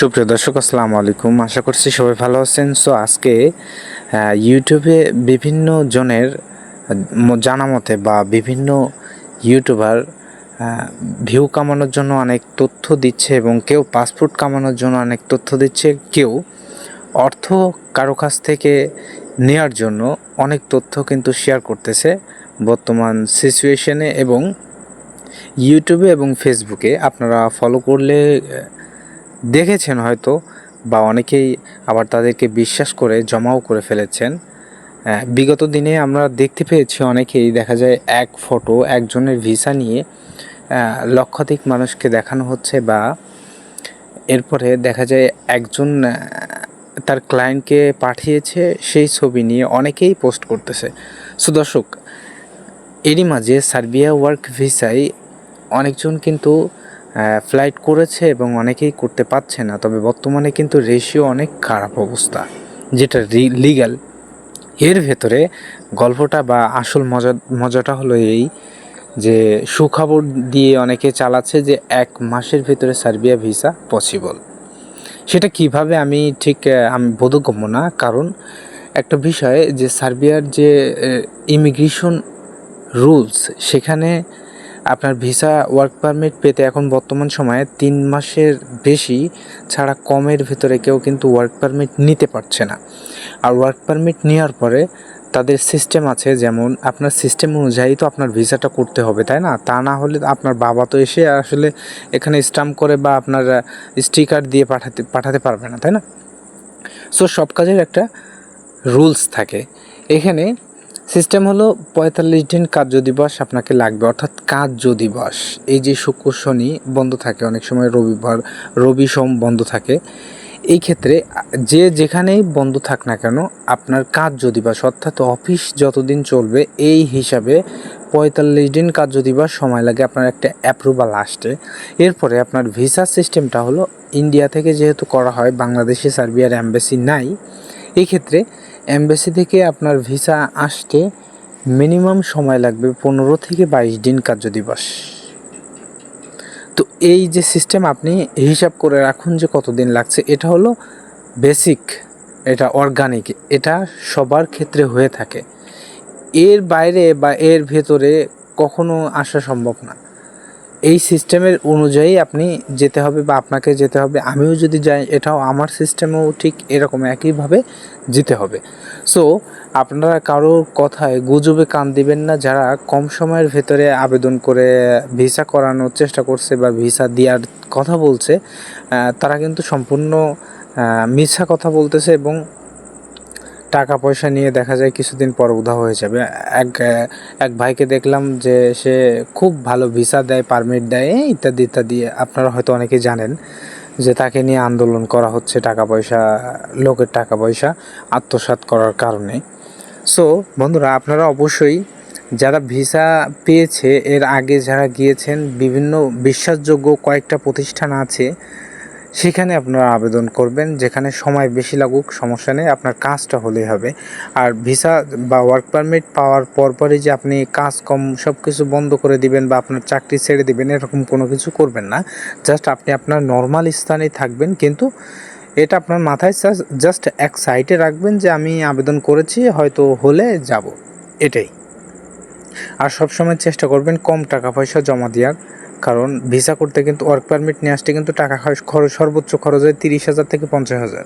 সুপ্রিয় দর্শক, আসসালামু আলাইকুম। আশা করছি সবাই ভালো আছেন। সো আজকে ইউটিউবে বিভিন্ন জনের জানা মতে বা বিভিন্ন ইউটিউবার ভিউ কামানোর জন্য অনেক তথ্য দিচ্ছে এবং কেউ পাসপোর্ট কামানোর জন্য অনেক তথ্য দিচ্ছে। কেউ অর্থ কারও কাছ থেকে নেয়ার জন্য অনেক তথ্য কিন্তু শেয়ার করতেছে বর্তমান সিচুয়েশনে এবং ইউটিউবে এবং ফেসবুকে আপনারা ফলো করলে দেখেছেন হয়তো বা অনেকেই আবার তাদেরকে বিশ্বাস করে জমাও করে ফেলেছেন। বিগত দিনে আমরা দেখতে পেয়েছি অনেকেই দেখা যায় এক ফটো একজনের ভিসা নিয়ে লক্ষাধিক মানুষকে দেখানো হচ্ছে বা এরপরে দেখা যায় একজন তার ক্লায়েন্টকে পাঠিয়েছে সেই ছবি নিয়ে অনেকেই পোস্ট করতেছে। সো দর্শক, এরই মাঝে সার্বিয়া ওয়ার্ক ভিসায় অনেকজন কিন্তু ফ্লাইট করেছে এবং অনেকেই করতে পারছে না। তবে বর্তমানে কিন্তু রেশিও অনেক খারাপ অবস্থা, যেটা লিগ্যাল এর ভেতরে গল্পটা বা আসল মজা, মজাটা হলো এই যে, সুখবর দিয়ে অনেকে চালাচ্ছে যে, এক মাসের ভেতরে সার্বিয়া ভিসা পসিবল সেটা কীভাবে আমি ঠিক আমি বোধগম্য না। কারণ একটা বিষয় যে, সার্বিয়ার যে ইমিগ্রেশন রুলস সেখানে আপনার ভিসা ওয়ার্ক পারমিট পেতে এখন বর্তমান সময়ে তিন মাসের বেশি ছাড়া কমের ভিতরে কেউ কিন্তু ওয়ার্ক পারমিট নিতে পারছে না। আর ওয়ার্ক পারমিট নেওয়ার পরে তাদের সিস্টেম আছে যেমন আপনার সিস্টেম অনুযায়ী তো আপনার ভিসাটা করতে হবে, তাই না? তা না হলে আপনার বাবা তো এসে আসলে এখানে স্টাম্প করে বা আপনার স্টিকার দিয়ে পাঠাতে পাঠাতে পারবে না, তাই না? সো সব কাজের একটা রুলস থাকে। এখানে সিস্টেম হলো পঁয়তাল্লিশ দিন কার্য দিবস আপনাকে লাগবে, অর্থাৎ কার্য দিবস। এই যে শুক্র শনি বন্ধ থাকে, অনেক সময় রবিবার, রবি সোম বন্ধ থাকে, এই ক্ষেত্রে যে যেখানেই বন্ধ থাক না কেন, আপনার কার্য দিবস, অর্থাৎ অফিস যতদিন চলবে, এই হিসাবে পঁয়তাল্লিশ দিন কার্য দিবস সময় লাগে আপনার একটা অ্যাপ্রুভাল আসতে। এরপরে আপনার ভিসা সিস্টেমটা হলো ইন্ডিয়া থেকে যেহেতু করা হয়, বাংলাদেশে সার্বিয়ার অ্যাম্বাসি নাই এই ক্ষেত্রে অ্যাম্বাসি থেকে আপনার ভিসা আসতে মিনিমাম সময় লাগবে পনেরো থেকে বাইশ দিন কার্য দিবস তো এই যে সিস্টেম আপনি হিসাব করে রাখুন যে কতদিন লাগছে, এটা হলো বেসিক এটা অর্গানিক এটা সবার ক্ষেত্রে হয়ে থাকে। এর বাইরে বা এর ভেতরে কখনো আসা সম্ভব না। এই সিস্টেমের অনুযায়ী আপনি যেতে হবে বা আপনাকে যেতে হবে। আমিও যদি যাই, এটাও আমার সিস্টেমেও ঠিক এরকম একইভাবে যেতে হবে। সো আপনারা কারোর কথায় গুজবে কান দিবেন না। যারা কম সময়ের ভেতরে আবেদন করে ভিসা করানোর চেষ্টা করছে বা ভিসা দেওয়ার কথা বলছে তারা কিন্তু সম্পূর্ণ মিথ্যা কথা বলতেছে এবং টাকা পয়সা নিয়ে দেখা যায় কিছুদিন পর উধাও হয়ে যাবে। এক এক ভাইকে দেখলাম যে সে খুব ভালো ভিসা দেয়, পারমিট দেয় ইত্যাদি ইত্যাদি। আপনারা হয়তো অনেকে জানেন যে তাকে নিয়ে আন্দোলন করা হচ্ছে টাকা পয়সা লোকের টাকা পয়সা আত্মসাৎ করার কারণে। সো বন্ধুরা, আপনারা অবশ্যই যারা ভিসা পেয়েছে, এর আগে যারা গিয়েছেন, বিভিন্ন বিশ্বাসযোগ্য কয়েকটা প্রতিষ্ঠান আছে সেখানে আপনারা আবেদন করবেন, যেখানে সময় বেশি লাগুক, সমস্যা নেই, আপনার কাজটা হলেই হবে। আর ভিসা বা ওয়ার্ক পারমিট পাওয়ার পরপরই যে আপনি কাজ কম সব কিছু বন্ধ করে দিবেন বা আপনার চাকরি ছেড়ে দিবেন, এরকম কোনো কিছু করবেন না। জাস্ট আপনি আপনার নর্মাল স্থানেই থাকবেন, কিন্তু এটা আপনার মাথায় জাস্ট এক সাইডে রাখবেন যে আমি আবেদন করেছি, হয়তো হলে যাব। এটাই। আর সবসময় চেষ্টা করবেন কম টাকা পয়সা জমা দেওয়ার। কারণ ভিসা করতে কিন্তু ওয়ার্ক পারমিট নিয়ে আসতে কিন্তু টাকা খরচ সর্বোচ্চ খরচ হয় তিরিশ হাজার থেকে পঞ্চাশ হাজার।